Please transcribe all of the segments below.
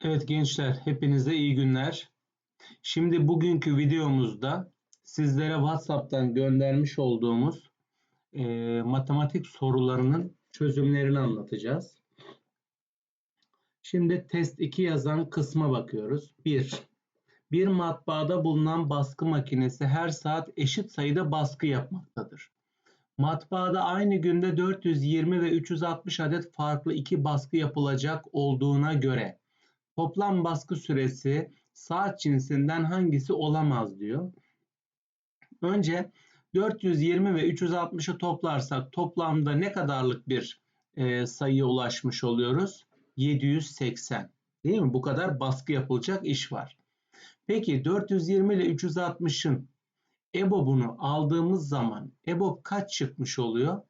Evet gençler, hepinize iyi günler. Şimdi bugünkü videomuzda sizlere WhatsApp'tan göndermiş olduğumuz e, matematik sorularının çözümlerini anlatacağız. Şimdi test 2 yazan kısma bakıyoruz. 1. Bir matbaada bulunan baskı makinesi her saat eşit sayıda baskı yapmaktadır. Matbaada aynı günde 420 ve 360 adet farklı iki baskı yapılacak olduğuna göre Toplam baskı süresi saat cinsinden hangisi olamaz diyor. Önce 420 ve 360'ı toplarsak toplamda ne kadarlık bir e, sayıya ulaşmış oluyoruz? 780. Değil mi? Bu kadar baskı yapılacak iş var. Peki 420 ile 360'ın EBOB'unu aldığımız zaman EBOB kaç çıkmış oluyor?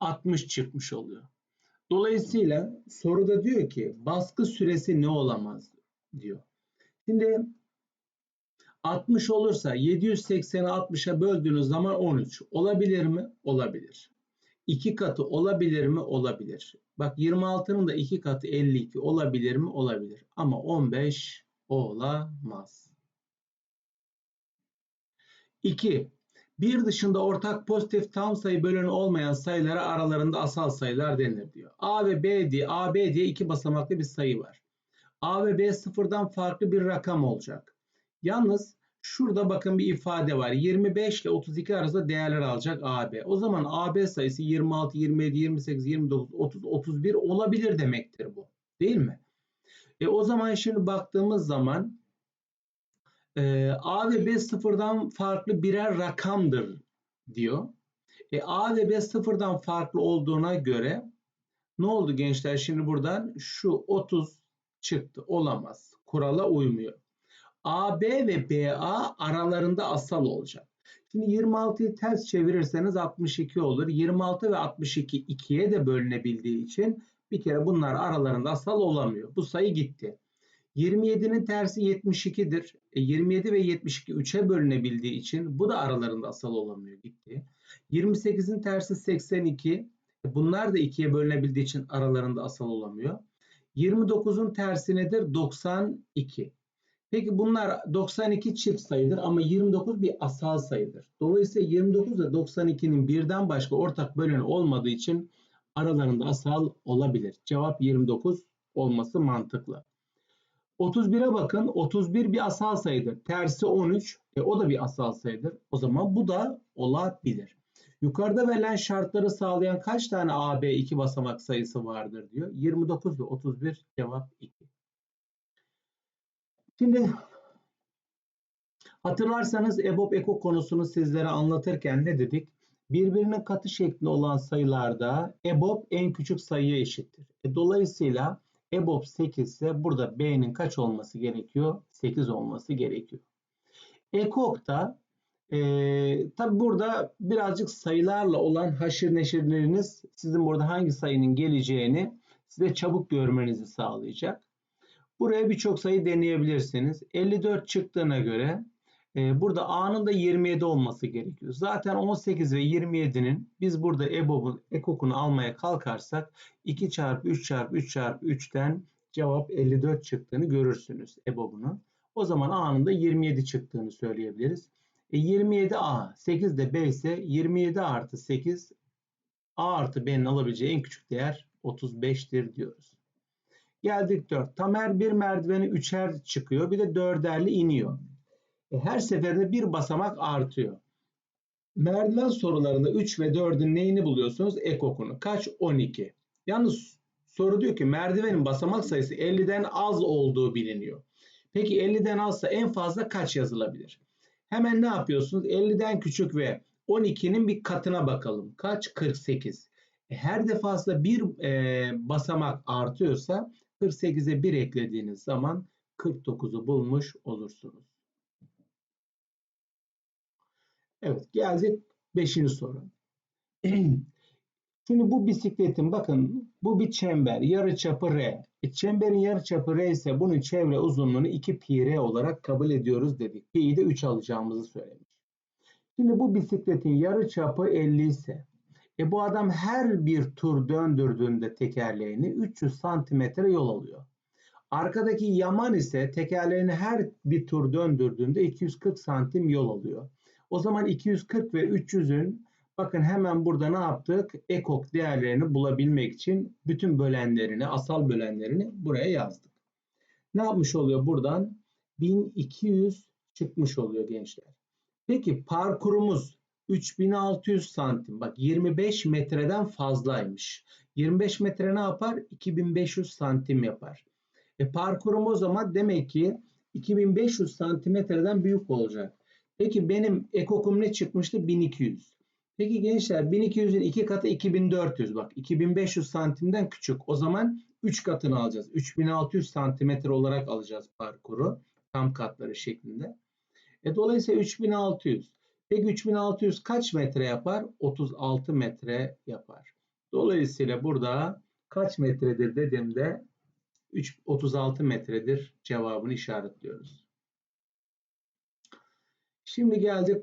60 çıkmış oluyor. Dolayısıyla soruda diyor ki baskı süresi ne olamaz diyor. Şimdi 60 olursa 780'i 60'a böldüğünüz zaman 13. Olabilir mi? Olabilir. 2 katı olabilir mi? Olabilir. Bak 26'nın da 2 katı 52 olabilir mi? Olabilir. Ama 15 olamaz. 2. Bir dışında ortak pozitif tam sayı böleni olmayan sayılara aralarında asal sayılar denir diyor. A ve B diye, A, B diye iki basamaklı bir sayı var. A ve B sıfırdan farklı bir rakam olacak. Yalnız şurada bakın bir ifade var. 25 ile 32 arasında değerler alacak AB. O zaman AB sayısı 26, 27, 28, 29, 30, 31 olabilir demektir bu. Değil mi? E o zaman şimdi baktığımız zaman e, A ve B sıfırdan farklı birer rakamdır diyor. E, A ve B sıfırdan farklı olduğuna göre ne oldu gençler? Şimdi buradan şu 30 çıktı. Olamaz. Kurala uymuyor. AB ve BA aralarında asal olacak. Şimdi 26'yı ters çevirirseniz 62 olur. 26 ve 62 2'ye de bölünebildiği için bir kere bunlar aralarında asal olamıyor. Bu sayı gitti. 27'nin tersi 72'dir. E 27 ve 72 3'e bölünebildiği için bu da aralarında asal olamıyor gitti. 28'in tersi 82. E bunlar da 2'ye bölünebildiği için aralarında asal olamıyor. 29'un tersi nedir? 92. Peki bunlar 92 çift sayıdır ama 29 bir asal sayıdır. Dolayısıyla 29 ve 92'nin birden başka ortak böleni olmadığı için aralarında asal olabilir. Cevap 29 olması mantıklı. 31'e bakın. 31 bir asal sayıdır. Tersi 13. E, o da bir asal sayıdır. O zaman bu da olabilir. Yukarıda verilen şartları sağlayan kaç tane AB iki basamak sayısı vardır diyor. 29 ve 31 cevap 2. Şimdi hatırlarsanız EBOB EKO konusunu sizlere anlatırken ne dedik? Birbirinin katı şeklinde olan sayılarda EBOB en küçük sayıya eşittir. E, dolayısıyla EBOB 8 ise burada B'nin kaç olması gerekiyor? 8 olması gerekiyor. EKOK'ta e, tabi burada birazcık sayılarla olan haşır neşirleriniz sizin burada hangi sayının geleceğini size çabuk görmenizi sağlayacak. Buraya birçok sayı deneyebilirsiniz. 54 çıktığına göre e, burada A'nın da 27 olması gerekiyor. Zaten 18 ve 27'nin biz burada EBOB'un ekokunu almaya kalkarsak 2 çarpı 3 çarpı 3 çarpı 3'ten cevap 54 çıktığını görürsünüz EBOB'unu. O zaman A'nın da 27 çıktığını söyleyebiliriz. E 27 A, 8 de B ise 27 artı 8 A artı B'nin alabileceği en küçük değer 35'tir diyoruz. Geldik 4. Tamer bir merdiveni üçer çıkıyor bir de dörderli iniyor. E, her seferinde bir basamak artıyor. Merdiven sorularında 3 ve 4'ün neyini buluyorsunuz? Ekokunu. Kaç? 12. Yalnız soru diyor ki merdivenin basamak sayısı 50'den az olduğu biliniyor. Peki 50'den azsa en fazla kaç yazılabilir? Hemen ne yapıyorsunuz? 50'den küçük ve 12'nin bir katına bakalım. Kaç? 48. E, her defasında bir e, basamak artıyorsa 48'e 1 eklediğiniz zaman 49'u bulmuş olursunuz. Evet geldik 5. soru. Şimdi bu bisikletin bakın bu bir çember yarı çapı R. E, çemberin yarı çapı R ise bunun çevre uzunluğunu 2 pi R olarak kabul ediyoruz dedik. Pi'yi de 3 alacağımızı söylemiş. Şimdi bu bisikletin yarı çapı 50 ise e bu adam her bir tur döndürdüğünde tekerleğini 300 santimetre yol alıyor. Arkadaki yaman ise tekerlerini her bir tur döndürdüğünde 240 santim yol alıyor. O zaman 240 ve 300'ün bakın hemen burada ne yaptık? Ekok değerlerini bulabilmek için bütün bölenlerini, asal bölenlerini buraya yazdık. Ne yapmış oluyor buradan? 1200 çıkmış oluyor gençler. Peki parkurumuz 3600 santim. Bak 25 metreden fazlaymış. 25 metre ne yapar? 2500 santim yapar. E parkurum o zaman demek ki 2500 santimetreden büyük olacak. Peki benim ekokum ne çıkmıştı? 1200. Peki gençler 1200'ün iki katı 2400 bak 2500 santimden küçük. O zaman 3 katını alacağız. 3600 santimetre olarak alacağız parkuru tam katları şeklinde. E dolayısıyla 3600. Peki 3600 kaç metre yapar? 36 metre yapar. Dolayısıyla burada kaç metredir dediğimde 3, 36 metredir cevabını işaretliyoruz. Şimdi geldik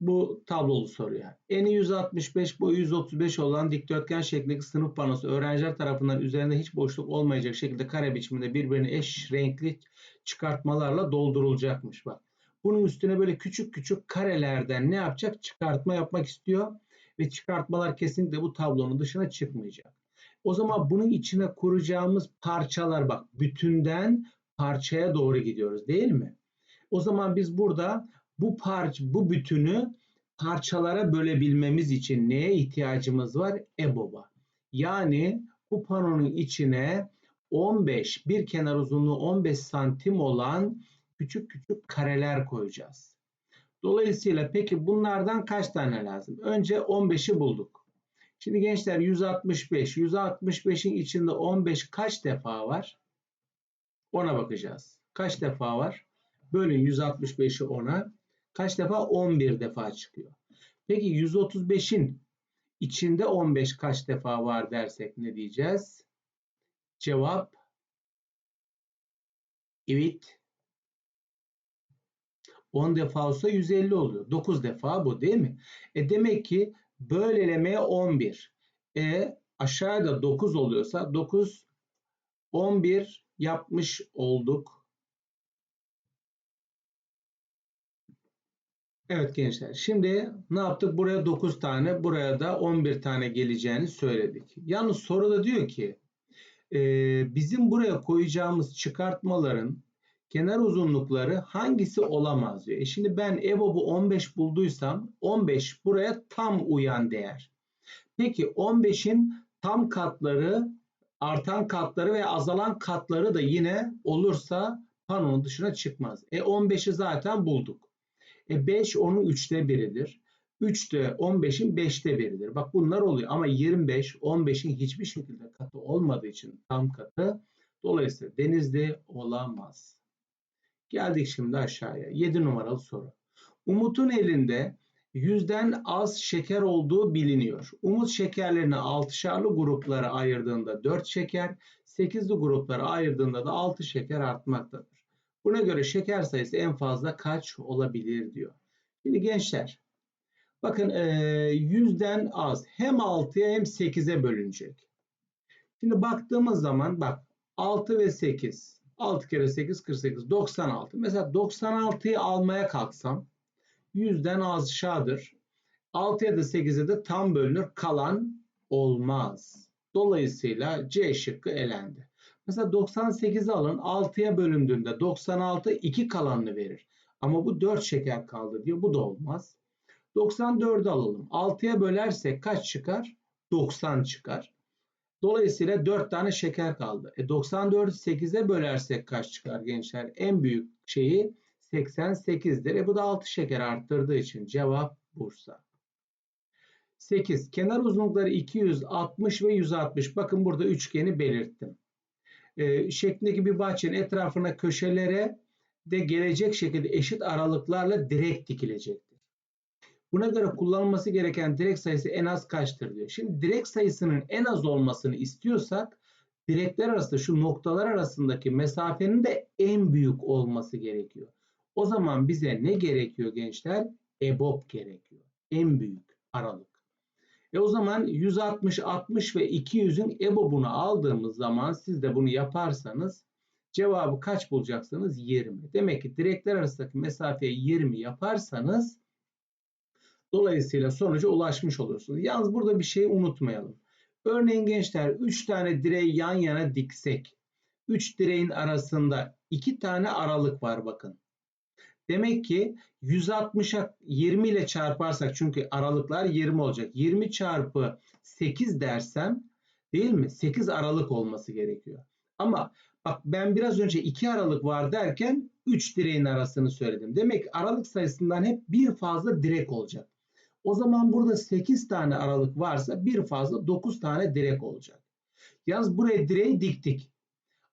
bu tablolu soruya. Eni 165, boyu 135 olan dikdörtgen şeklindeki sınıf panosu öğrenciler tarafından üzerinde hiç boşluk olmayacak şekilde kare biçiminde birbirine eş renkli çıkartmalarla doldurulacakmış bak. Bunun üstüne böyle küçük küçük karelerden ne yapacak? Çıkartma yapmak istiyor ve çıkartmalar kesinlikle bu tablonun dışına çıkmayacak. O zaman bunun içine kuracağımız parçalar bak bütünden parçaya doğru gidiyoruz değil mi? O zaman biz burada bu parça bu bütünü parçalara bölebilmemiz için neye ihtiyacımız var? EBOB'a. Yani bu panonun içine 15 bir kenar uzunluğu 15 santim olan küçük küçük kareler koyacağız. Dolayısıyla peki bunlardan kaç tane lazım? Önce 15'i bulduk. Şimdi gençler 165. 165'in içinde 15 kaç defa var? Ona bakacağız. Kaç defa var? Bölün 165'i 10'a. Kaç defa? 11 defa çıkıyor. Peki 135'in içinde 15 kaç defa var dersek ne diyeceğiz? Cevap evet 10 defa olsa 150 oluyor. 9 defa bu değil mi? E demek ki bölelemeye 11. E aşağıda 9 oluyorsa 9 11 yapmış olduk. Evet gençler şimdi ne yaptık? Buraya 9 tane buraya da 11 tane geleceğini söyledik. Yalnız soruda diyor ki e, bizim buraya koyacağımız çıkartmaların kenar uzunlukları hangisi olamaz diyor. E şimdi ben EBOB'u 15 bulduysam 15 buraya tam uyan değer. Peki 15'in tam katları, artan katları ve azalan katları da yine olursa panonun dışına çıkmaz. E 15'i zaten bulduk. E 5 onun 3'te biridir. 3 de 15'in 5'te biridir. Bak bunlar oluyor ama 25 15'in hiçbir şekilde katı olmadığı için tam katı. Dolayısıyla denizde olamaz. Geldik şimdi aşağıya. 7 numaralı soru. Umut'un elinde yüzden az şeker olduğu biliniyor. Umut şekerlerini 6'şarlı gruplara ayırdığında 4 şeker, 8'li gruplara ayırdığında da 6 şeker artmaktadır. Buna göre şeker sayısı en fazla kaç olabilir diyor. Şimdi gençler bakın yüzden az hem 6'ya hem 8'e bölünecek. Şimdi baktığımız zaman bak 6 ve 8 6 kere 8 48 96. Mesela 96'yı almaya kalksam 100'den aşağıdır. 6'ya da 8'e de tam bölünür. Kalan olmaz. Dolayısıyla C şıkkı elendi. Mesela 98'i alın 6'ya bölündüğünde 96 2 kalanını verir. Ama bu 4 şeker kaldı diyor. Bu da olmaz. 94'ü alalım. 6'ya bölersek kaç çıkar? 90 çıkar. Dolayısıyla 4 tane şeker kaldı. E 94'ü 8'e bölersek kaç çıkar gençler? En büyük şeyi 88'dir. E bu da 6 şeker arttırdığı için cevap Bursa. 8. Kenar uzunlukları 260 ve 160. Bakın burada üçgeni belirttim. E, şeklindeki bir bahçenin etrafına köşelere de gelecek şekilde eşit aralıklarla direk dikilecektir. Buna göre kullanılması gereken direk sayısı en az kaçtır diyor. Şimdi direk sayısının en az olmasını istiyorsak direkler arasında şu noktalar arasındaki mesafenin de en büyük olması gerekiyor. O zaman bize ne gerekiyor gençler? EBOB gerekiyor. En büyük aralık. E o zaman 160, 60 ve 200'ün EBOB'unu aldığımız zaman siz de bunu yaparsanız Cevabı kaç bulacaksınız? 20. Demek ki direkler arasındaki mesafeyi 20 yaparsanız dolayısıyla sonuca ulaşmış olursunuz. Yalnız burada bir şey unutmayalım. Örneğin gençler 3 tane direği yan yana diksek 3 direğin arasında 2 tane aralık var bakın. Demek ki 160'a 20 ile çarparsak çünkü aralıklar 20 olacak. 20 çarpı 8 dersem değil mi? 8 aralık olması gerekiyor. Ama bak ben biraz önce 2 aralık var derken 3 direğin arasını söyledim. Demek ki aralık sayısından hep bir fazla direk olacak. O zaman burada 8 tane aralık varsa bir fazla 9 tane direk olacak. Yalnız buraya direği diktik.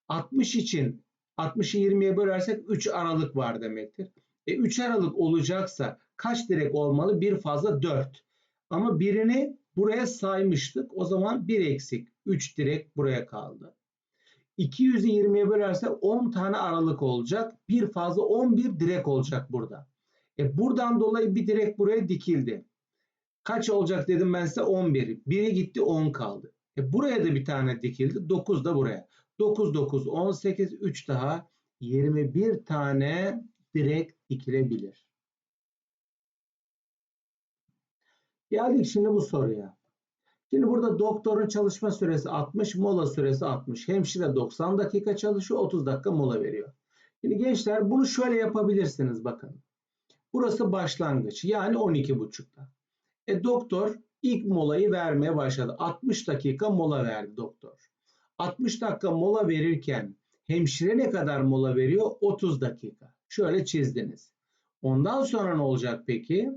60 için 60'ı 20'ye bölersek 3 aralık var demektir. E 3 aralık olacaksa kaç direk olmalı? Bir fazla 4. Ama birini buraya saymıştık. O zaman 1 eksik. 3 direk buraya kaldı. 200'ü 20'ye bölersek 10 tane aralık olacak. Bir fazla 11 direk olacak burada. E buradan dolayı bir direk buraya dikildi. Kaç olacak dedim ben size 11. Biri gitti 10 kaldı. E buraya da bir tane dikildi. 9 da buraya. 9 9 18 3 daha 21 tane direkt dikilebilir. Geldik şimdi bu soruya. Şimdi burada doktorun çalışma süresi 60, mola süresi 60. Hemşire 90 dakika çalışıyor, 30 dakika mola veriyor. Şimdi gençler bunu şöyle yapabilirsiniz bakın. Burası başlangıç yani 12.30'da. E doktor ilk molayı vermeye başladı. 60 dakika mola verdi doktor. 60 dakika mola verirken hemşire ne kadar mola veriyor? 30 dakika. Şöyle çizdiniz. Ondan sonra ne olacak peki?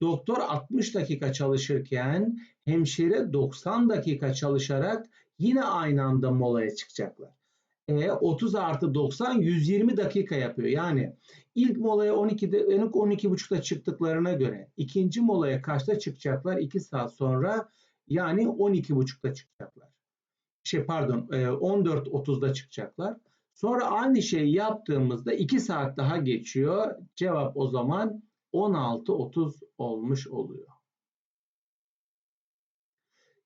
Doktor 60 dakika çalışırken hemşire 90 dakika çalışarak yine aynı anda molaya çıkacaklar. E, 30 artı 90 120 dakika yapıyor. Yani ilk molaya 12'de 12.30'da çıktıklarına göre ikinci molaya kaçta çıkacaklar? 2 saat sonra yani 12.30'da çıkacaklar. Şey pardon 14.30'da e, çıkacaklar. Sonra aynı şeyi yaptığımızda 2 saat daha geçiyor. Cevap o zaman 16.30 olmuş oluyor.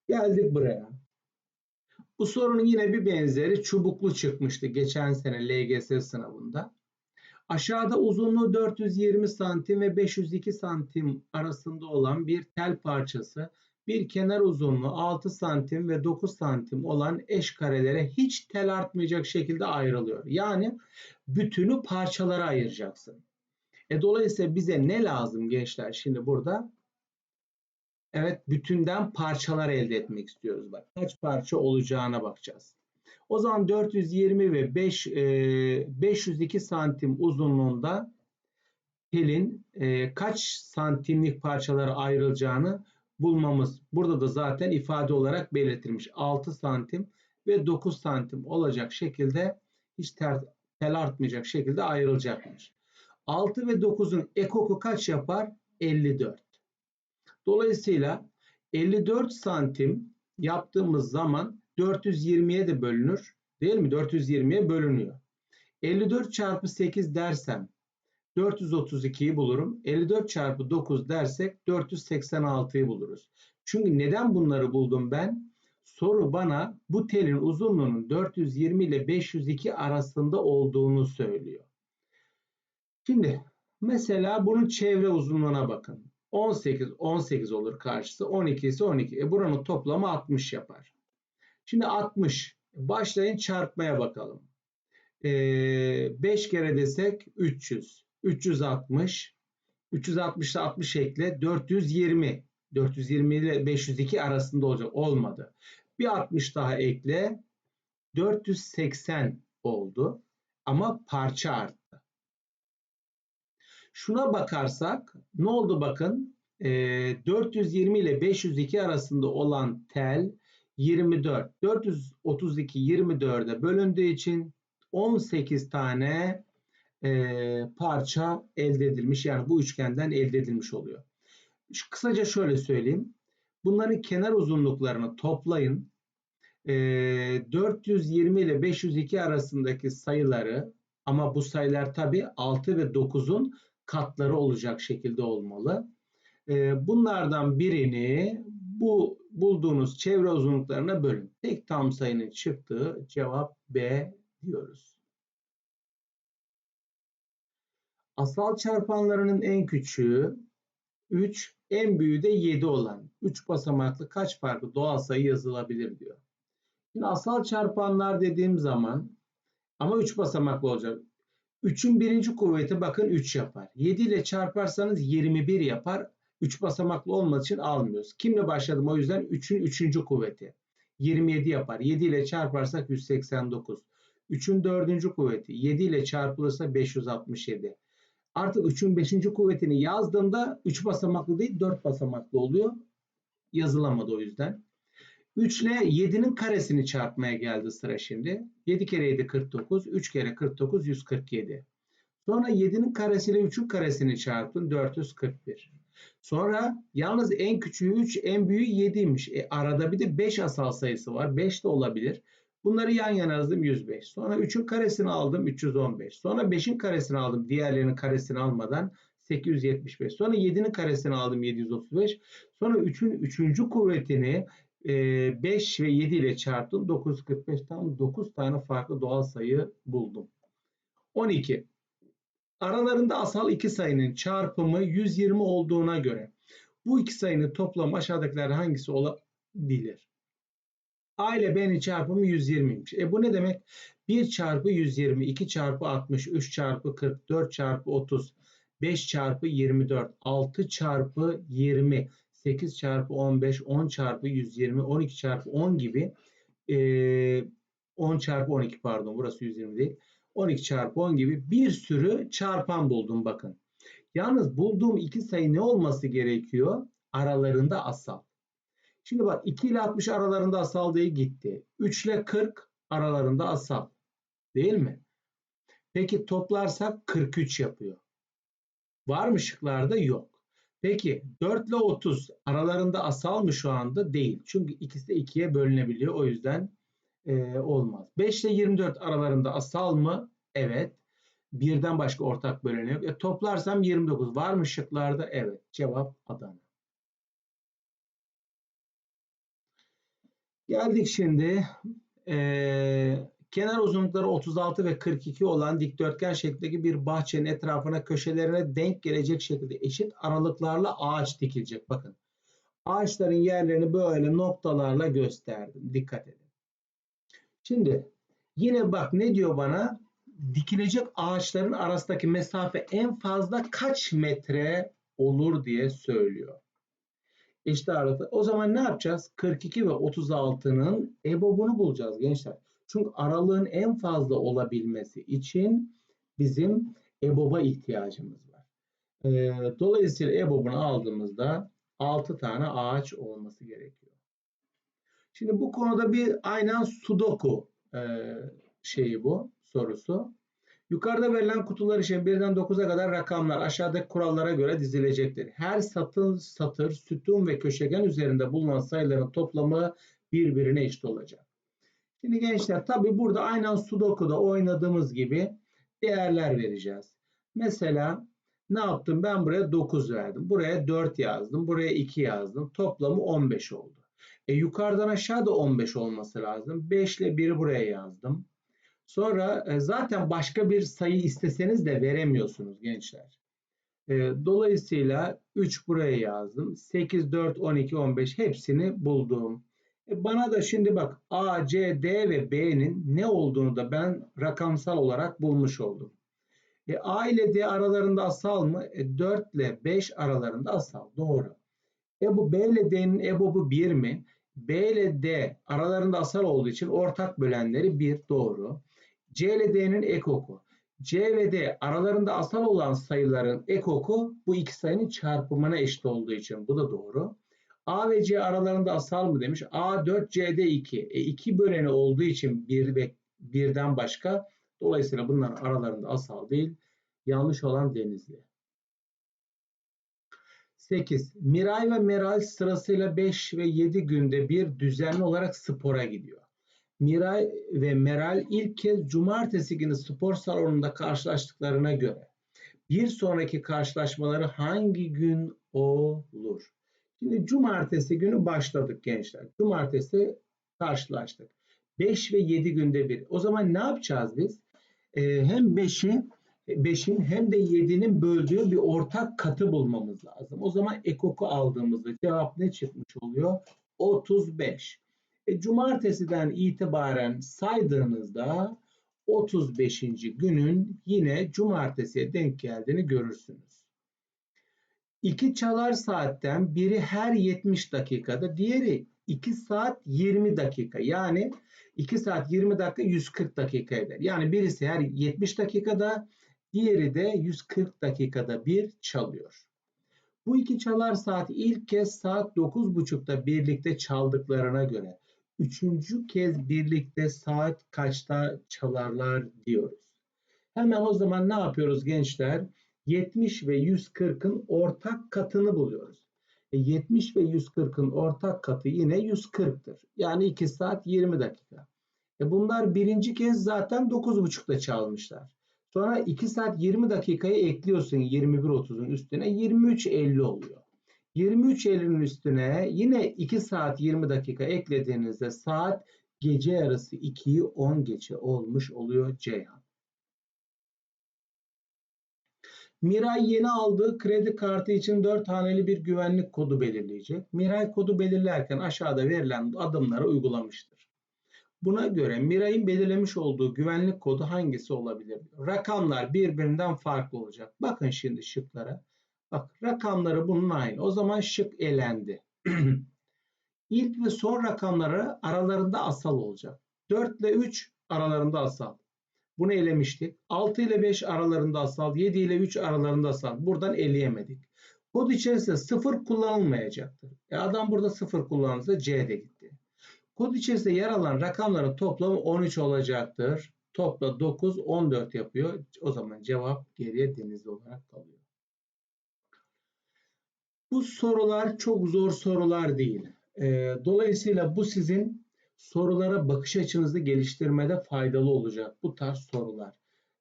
Geldik buraya. Bu sorunun yine bir benzeri çubuklu çıkmıştı geçen sene LGS sınavında. Aşağıda uzunluğu 420 santim ve 502 santim arasında olan bir tel parçası bir kenar uzunluğu 6 santim ve 9 santim olan eş karelere hiç tel artmayacak şekilde ayrılıyor. Yani bütünü parçalara ayıracaksın. E dolayısıyla bize ne lazım gençler şimdi burada? Evet bütünden parçalar elde etmek istiyoruz. Bak kaç parça olacağına bakacağız. O zaman 420 ve 5 e, 502 santim uzunluğunda telin e, kaç santimlik parçalara ayrılacağını bulmamız burada da zaten ifade olarak belirtilmiş. 6 santim ve 9 santim olacak şekilde hiç ter, tel artmayacak şekilde ayrılacakmış. 6 ve 9'un ekoku kaç yapar? 54. Dolayısıyla 54 santim yaptığımız zaman 420'ye de bölünür. Değil mi? 420'ye bölünüyor. 54 çarpı 8 dersem 432'yi bulurum. 54 çarpı 9 dersek 486'yı buluruz. Çünkü neden bunları buldum ben? Soru bana bu telin uzunluğunun 420 ile 502 arasında olduğunu söylüyor. Şimdi mesela bunun çevre uzunluğuna bakın. 18 18 olur karşısı. 12 ise 12. E buranın toplamı 60 yapar. Şimdi 60. Başlayın çarpmaya bakalım. E, 5 kere desek 300. 360. 360 ile 60 ekle 420. 420 ile 502 arasında olacak. Olmadı. Bir 60 daha ekle 480 oldu. Ama parça arttı. Şuna bakarsak ne oldu bakın. E, 420 ile 502 arasında olan tel 24. 432 24'e bölündüğü için 18 tane e, parça elde edilmiş. Yani bu üçgenden elde edilmiş oluyor. Kısaca şöyle söyleyeyim. Bunların kenar uzunluklarını toplayın. E, 420 ile 502 arasındaki sayıları ama bu sayılar tabi 6 ve 9'un katları olacak şekilde olmalı. E, bunlardan birini bu bulduğunuz çevre uzunluklarına bölün. Tek tam sayının çıktığı cevap B diyoruz. Asal çarpanlarının en küçüğü 3, en büyüğü de 7 olan 3 basamaklı kaç farklı doğal sayı yazılabilir diyor. Şimdi asal çarpanlar dediğim zaman ama 3 basamaklı olacak. 3'ün birinci kuvveti bakın 3 yapar. 7 ile çarparsanız 21 yapar. 3 basamaklı olmadığı için almıyoruz. Kimle başladım o yüzden 3'ün 3. kuvveti. 27 yapar. 7 ile çarparsak 189. 3'ün 4. kuvveti. 7 ile çarpılırsa 567. Artık 3'ün 5. kuvvetini yazdığımda 3 basamaklı değil 4 basamaklı oluyor. Yazılamadı o yüzden. 3 ile 7'nin karesini çarpmaya geldi sıra şimdi. 7 kere 7 49, 3 kere 49 147. Sonra 7'nin karesiyle 3'ün karesini çarpın 441. Sonra yalnız en küçüğü 3, en büyüğü 7'ymiş. E, arada bir de 5 asal sayısı var. 5 de olabilir. Bunları yan yana yazdım 105. Sonra 3'ün karesini aldım 315. Sonra 5'in karesini aldım diğerlerinin karesini almadan 875. Sonra 7'nin karesini aldım 735. Sonra 3'ün 3. kuvvetini 5 ve 7 ile çarptım. 945 tam 9 tane farklı doğal sayı buldum. 12. Aralarında asal iki sayının çarpımı 120 olduğuna göre bu iki sayının toplamı aşağıdakilerden hangisi olabilir? A ile B'nin çarpımı 120'ymiş. E bu ne demek? 1 çarpı 120, 2 çarpı 60, 3 çarpı 40, 4 çarpı 30, 5 çarpı 24, 6 çarpı 20, 8 çarpı 15, 10 çarpı 120, 12 çarpı 10 gibi e, 10 çarpı 12 pardon burası 120 değil. 12 çarpı 10 gibi bir sürü çarpan buldum bakın. Yalnız bulduğum iki sayı ne olması gerekiyor? Aralarında asal. Şimdi bak 2 ile 60 aralarında asal değil gitti. 3 ile 40 aralarında asal. Değil mi? Peki toplarsak 43 yapıyor. Var mı şıklarda? Yok. Peki 4 ile 30 aralarında asal mı şu anda? Değil. Çünkü ikisi de 2'ye bölünebiliyor. O yüzden e, olmaz. 5 ile 24 aralarında asal mı? Evet. Birden başka ortak böleni yok. E, toplarsam 29. Var mı şıklarda? Evet. Cevap Adana. Geldik şimdi e, kenar uzunlukları 36 ve 42 olan dikdörtgen şeklindeki bir bahçenin etrafına köşelerine denk gelecek şekilde eşit aralıklarla ağaç dikilecek. Bakın ağaçların yerlerini böyle noktalarla gösterdim. Dikkat edin. Şimdi yine bak ne diyor bana? Dikilecek ağaçların arasındaki mesafe en fazla kaç metre olur diye söylüyor. İşte aralıkta. O zaman ne yapacağız? 42 ve 36'nın EBOB'unu bulacağız gençler. Çünkü aralığın en fazla olabilmesi için bizim EBOB'a ihtiyacımız var. Ee, dolayısıyla EBOB'unu aldığımızda 6 tane ağaç olması gerekiyor. Şimdi bu konuda bir aynen sudoku e, şeyi bu sorusu. Yukarıda verilen kutular için 1'den 9'a kadar rakamlar aşağıdaki kurallara göre dizilecektir. Her satır, satır, sütun ve köşegen üzerinde bulunan sayıların toplamı birbirine eşit olacak. Şimdi gençler tabi burada aynen Sudoku'da oynadığımız gibi değerler vereceğiz. Mesela ne yaptım? Ben buraya 9 verdim. Buraya 4 yazdım. Buraya 2 yazdım. Toplamı 15 oldu. E yukarıdan aşağı da 15 olması lazım. 5 ile 1'i buraya yazdım. Sonra e, zaten başka bir sayı isteseniz de veremiyorsunuz gençler. E, dolayısıyla 3 buraya yazdım. 8, 4, 12, 15 hepsini buldum. E, bana da şimdi bak A, C, D ve B'nin ne olduğunu da ben rakamsal olarak bulmuş oldum. A ile D aralarında asal mı? E, 4 ile 5 aralarında asal. Doğru. E bu B ile D'nin EBOB'u 1 mi? B ile D aralarında asal olduğu için ortak bölenleri 1. Doğru. C ile D'nin ekoku. C ve D aralarında asal olan sayıların ekoku bu iki sayının çarpımına eşit olduğu için bu da doğru. A ve C aralarında asal mı demiş. A 4, C'de 2. E 2 böleni olduğu için 1 ve 1'den başka. Dolayısıyla bunların aralarında asal değil. Yanlış olan Denizli. 8. Miray ve Meral sırasıyla 5 ve 7 günde bir düzenli olarak spora gidiyor. Miray ve Meral ilk kez cumartesi günü spor salonunda karşılaştıklarına göre bir sonraki karşılaşmaları hangi gün olur? Şimdi cumartesi günü başladık gençler. Cumartesi karşılaştık. 5 ve 7 günde bir. O zaman ne yapacağız biz? Ee, hem 5'i 5'in hem de 7'nin böldüğü bir ortak katı bulmamız lazım. O zaman ekoku aldığımızda cevap ne çıkmış oluyor? 35. E, cumartesiden itibaren saydığınızda 35. günün yine cumartesiye denk geldiğini görürsünüz. İki çalar saatten biri her 70 dakikada, diğeri 2 saat 20 dakika. Yani 2 saat 20 dakika 140 dakika eder. Yani birisi her 70 dakikada, diğeri de 140 dakikada bir çalıyor. Bu iki çalar saat ilk kez saat 9.30'da birlikte çaldıklarına göre üçüncü kez birlikte saat kaçta çalarlar diyoruz. Hemen o zaman ne yapıyoruz gençler? 70 ve 140'ın ortak katını buluyoruz. E 70 ve 140'ın ortak katı yine 140'tır. Yani 2 saat 20 dakika. E bunlar birinci kez zaten 9.30'da çalmışlar. Sonra 2 saat 20 dakikayı ekliyorsun 21.30'un üstüne 23.50 oluyor. 23.50'nin üstüne yine 2 saat 20 dakika eklediğinizde saat gece yarısı 2'yi 10 geçe olmuş oluyor Ceyhan. Miray yeni aldığı kredi kartı için 4 haneli bir güvenlik kodu belirleyecek. Miray kodu belirlerken aşağıda verilen adımları uygulamıştır. Buna göre Miray'ın belirlemiş olduğu güvenlik kodu hangisi olabilir? Rakamlar birbirinden farklı olacak. Bakın şimdi şıklara. Bak rakamları bunun aynı. O zaman şık elendi. İlk ve son rakamları aralarında asal olacak. 4 ile 3 aralarında asal. Bunu elemiştik. 6 ile 5 aralarında asal, 7 ile 3 aralarında asal. Buradan eleyemedik. Kod içerisinde 0 kullanılmayacaktır. E adam burada 0 kullanırsa C de gitti. Kod içerisinde yer alan rakamların toplamı 13 olacaktır. Topla 9, 14 yapıyor. O zaman cevap geriye denizli olarak kalıyor. Bu sorular çok zor sorular değil. E, dolayısıyla bu sizin sorulara bakış açınızı geliştirmede faydalı olacak bu tarz sorular.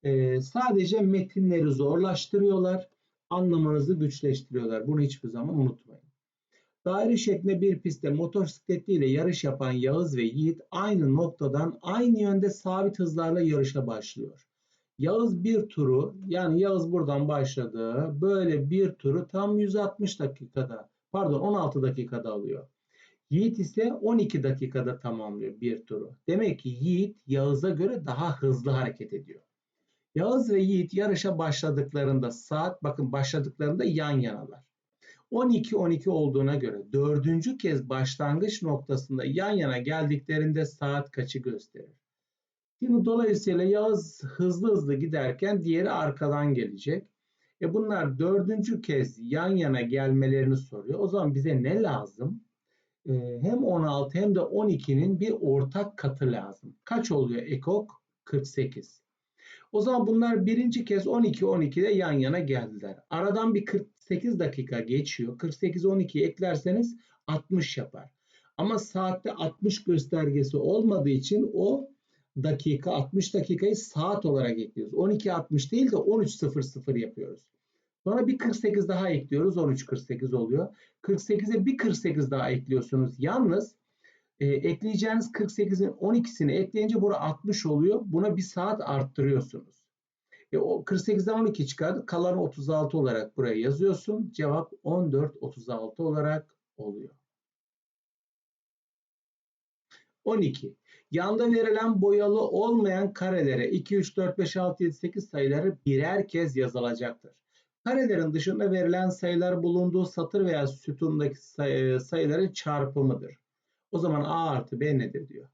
E, sadece metinleri zorlaştırıyorlar, anlamanızı güçleştiriyorlar. Bunu hiçbir zaman unutmayın. Daire şeklinde bir pistte motosikletliyle yarış yapan Yağız ve Yiğit aynı noktadan aynı yönde sabit hızlarla yarışa başlıyor. Yağız bir turu yani Yağız buradan başladı. Böyle bir turu tam 160 dakikada pardon 16 dakikada alıyor. Yiğit ise 12 dakikada tamamlıyor bir turu. Demek ki Yiğit Yağız'a göre daha hızlı hareket ediyor. Yağız ve Yiğit yarışa başladıklarında saat bakın başladıklarında yan yanalar. 12-12 olduğuna göre dördüncü kez başlangıç noktasında yan yana geldiklerinde saat kaçı gösterir? Şimdi dolayısıyla Yağız hızlı hızlı giderken diğeri arkadan gelecek. E bunlar dördüncü kez yan yana gelmelerini soruyor. O zaman bize ne lazım? Ee, hem 16 hem de 12'nin bir ortak katı lazım. Kaç oluyor ekok? 48. O zaman bunlar birinci kez 12-12'de yan yana geldiler. Aradan bir 48 dakika geçiyor. 48 12'yi eklerseniz 60 yapar. Ama saatte 60 göstergesi olmadığı için o dakika 60 dakikayı saat olarak ekliyoruz. 12.60 değil de 13.00 yapıyoruz. Sonra bir 48 daha ekliyoruz. 13.48 oluyor. 48'e bir 48 daha ekliyorsunuz. Yalnız e, ekleyeceğiniz 48'in 12'sini ekleyince bura 60 oluyor. Buna bir saat arttırıyorsunuz. E, o 48'den 12 çıkardı. Kalan 36 olarak buraya yazıyorsun. Cevap 14.36 olarak oluyor. 12. Yanda verilen boyalı olmayan karelere 2, 3, 4, 5, 6, 7, 8 sayıları birer kez yazılacaktır. Karelerin dışında verilen sayılar bulunduğu satır veya sütundaki sayı, sayıların çarpımıdır. O zaman A artı B nedir diyor.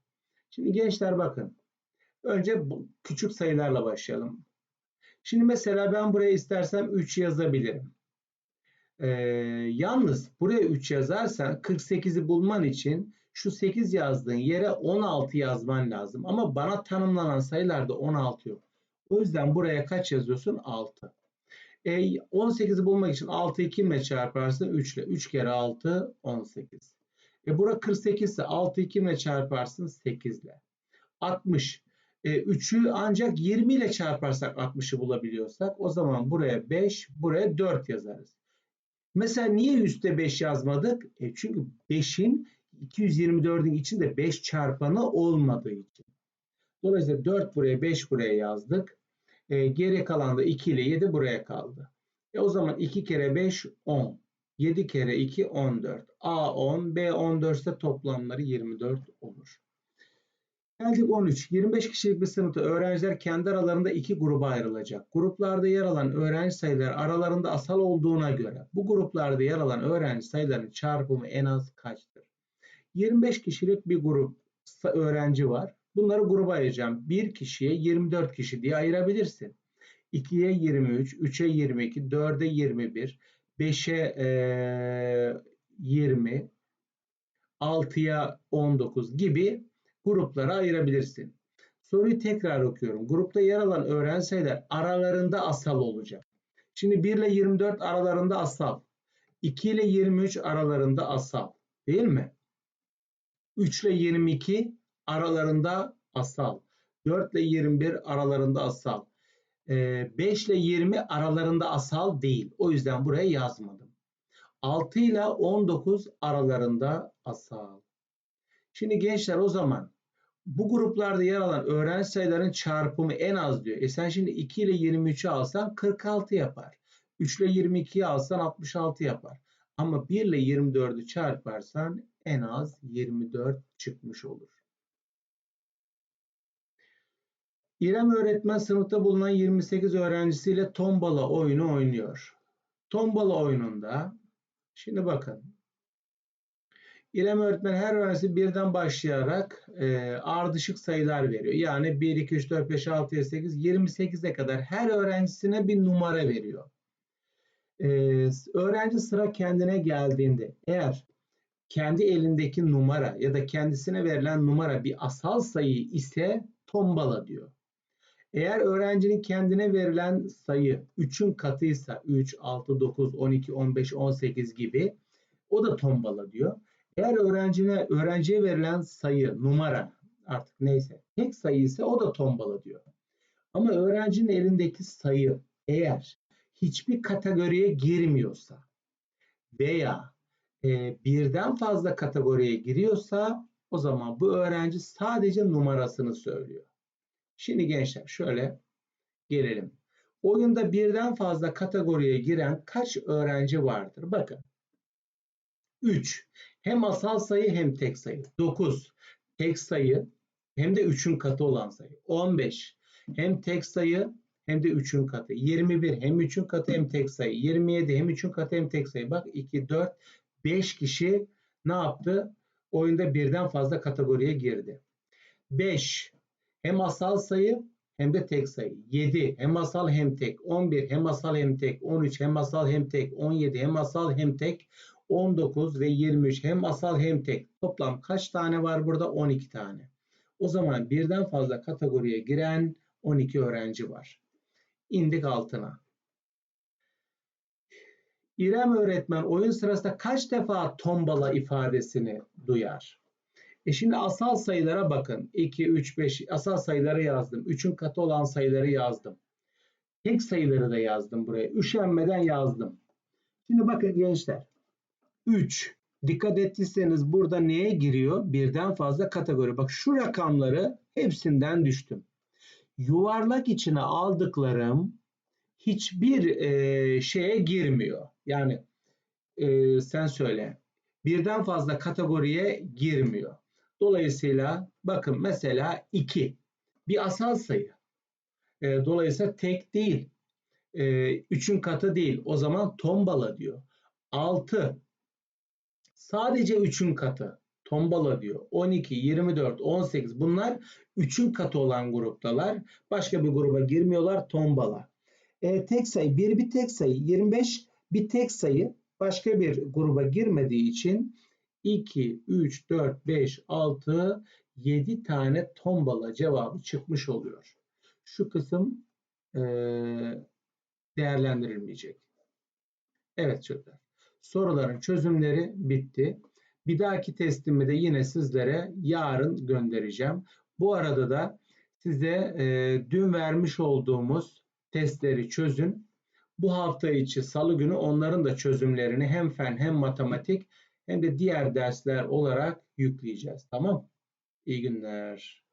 Şimdi gençler bakın. Önce küçük sayılarla başlayalım. Şimdi mesela ben buraya istersem 3 yazabilirim. Ee, yalnız buraya 3 yazarsan 48'i bulman için şu 8 yazdığın yere 16 yazman lazım. Ama bana tanımlanan sayılarda 16 yok. O yüzden buraya kaç yazıyorsun? 6. E, 18'i bulmak için 6'yı kimle çarparsın? 3 ile. 3 kere 6 18. E bura 48 ise 6'yı kimle çarparsın? 8 ile. 60. E, 3'ü ancak 20 ile çarparsak 60'ı bulabiliyorsak o zaman buraya 5, buraya 4 yazarız. Mesela niye üstte 5 yazmadık? E çünkü 5'in 224'ün içinde 5 çarpanı olmadığı için. Dolayısıyla 4 buraya 5 buraya yazdık. E, geri kalan da 2 ile 7 buraya kaldı. E, o zaman 2 kere 5 10. 7 kere 2 14. A 10, B 14 ise toplamları 24 olur. Geldik 13. 25 kişilik bir sınıfta öğrenciler kendi aralarında iki gruba ayrılacak. Gruplarda yer alan öğrenci sayıları aralarında asal olduğuna göre bu gruplarda yer alan öğrenci sayılarının çarpımı en az kaçtır? 25 kişilik bir grup öğrenci var. Bunları gruba ayıracağım. Bir kişiye 24 kişi diye ayırabilirsin. 2'ye 23, 3'e 22, 4'e 21, 5'e 20, 6'ya 19 gibi gruplara ayırabilirsin. Soruyu tekrar okuyorum. Grupta yer alan öğrenci sayılar aralarında asal olacak. Şimdi 1 ile 24 aralarında asal. 2 ile 23 aralarında asal. Değil mi? 3 ile 22 aralarında asal. 4 ile 21 aralarında asal. 5 ile 20 aralarında asal değil. O yüzden buraya yazmadım. 6 ile 19 aralarında asal. Şimdi gençler o zaman bu gruplarda yer alan öğrenci sayılarının çarpımı en az diyor. E sen şimdi 2 ile 23'ü alsan 46 yapar. 3 ile 22'yi alsan 66 yapar. Ama 1 ile 24'ü çarparsan en az 24 çıkmış olur. İrem öğretmen sınıfta bulunan 28 öğrencisiyle tombala oyunu oynuyor. Tombala oyununda şimdi bakın İrem öğretmen her öğrencisi birden başlayarak e, ardışık sayılar veriyor. Yani 1, 2, 3, 4, 5, 6, 7, 8, 28'e kadar her öğrencisine bir numara veriyor. E, öğrenci sıra kendine geldiğinde eğer kendi elindeki numara ya da kendisine verilen numara bir asal sayı ise tombala diyor. Eğer öğrencinin kendine verilen sayı 3'ün katıysa 3, 6, 9, 12, 15, 18 gibi o da tombala diyor. Eğer öğrencine öğrenciye verilen sayı, numara artık neyse tek sayı ise o da tombala diyor. Ama öğrencinin elindeki sayı eğer hiçbir kategoriye girmiyorsa veya e, birden fazla kategoriye giriyorsa o zaman bu öğrenci sadece numarasını söylüyor. Şimdi gençler şöyle gelelim. Oyunda birden fazla kategoriye giren kaç öğrenci vardır? Bakın. 3. Hem asal sayı hem tek sayı. 9. Tek sayı hem de 3'ün katı olan sayı. 15. Hem tek sayı hem de 3'ün katı. 21 hem 3'ün katı hem tek sayı. 27 hem 3'ün katı hem tek sayı. Bak 2, 4, 5 kişi ne yaptı? Oyunda birden fazla kategoriye girdi. 5 hem asal sayı hem de tek sayı. 7 hem asal hem tek. 11 hem asal hem tek. 13 hem asal hem tek. 17 hem asal hem tek. 19 ve 23 hem asal hem tek. Toplam kaç tane var burada? 12 tane. O zaman birden fazla kategoriye giren 12 öğrenci var. İndik altına. İrem öğretmen oyun sırasında kaç defa tombala ifadesini duyar? E şimdi asal sayılara bakın. 2, 3, 5 asal sayıları yazdım. 3'ün katı olan sayıları yazdım. Tek sayıları da yazdım buraya. Üşenmeden yazdım. Şimdi bakın gençler. 3. Dikkat ettiyseniz burada neye giriyor? Birden fazla kategori. Bak şu rakamları hepsinden düştüm. Yuvarlak içine aldıklarım hiçbir e, şeye girmiyor. Yani e, sen söyle. Birden fazla kategoriye girmiyor. Dolayısıyla bakın mesela 2 bir asal sayı. E, dolayısıyla tek değil. 3'ün e, katı değil. O zaman tombala diyor. 6 sadece 3'ün katı. Tombala diyor. 12, 24, 18 bunlar 3'ün katı olan gruptalar. Başka bir gruba girmiyorlar. Tombala. E, tek sayı bir bir tek sayı 25 bir tek sayı başka bir gruba girmediği için 2, 3, 4, 5, 6, 7 tane tombala cevabı çıkmış oluyor. Şu kısım e, değerlendirilmeyecek. Evet çocuklar. Soruların çözümleri bitti. Bir dahaki testimi de yine sizlere yarın göndereceğim. Bu arada da size e, dün vermiş olduğumuz testleri çözün. Bu hafta içi salı günü onların da çözümlerini hem fen hem matematik hem de diğer dersler olarak yükleyeceğiz. Tamam? İyi günler.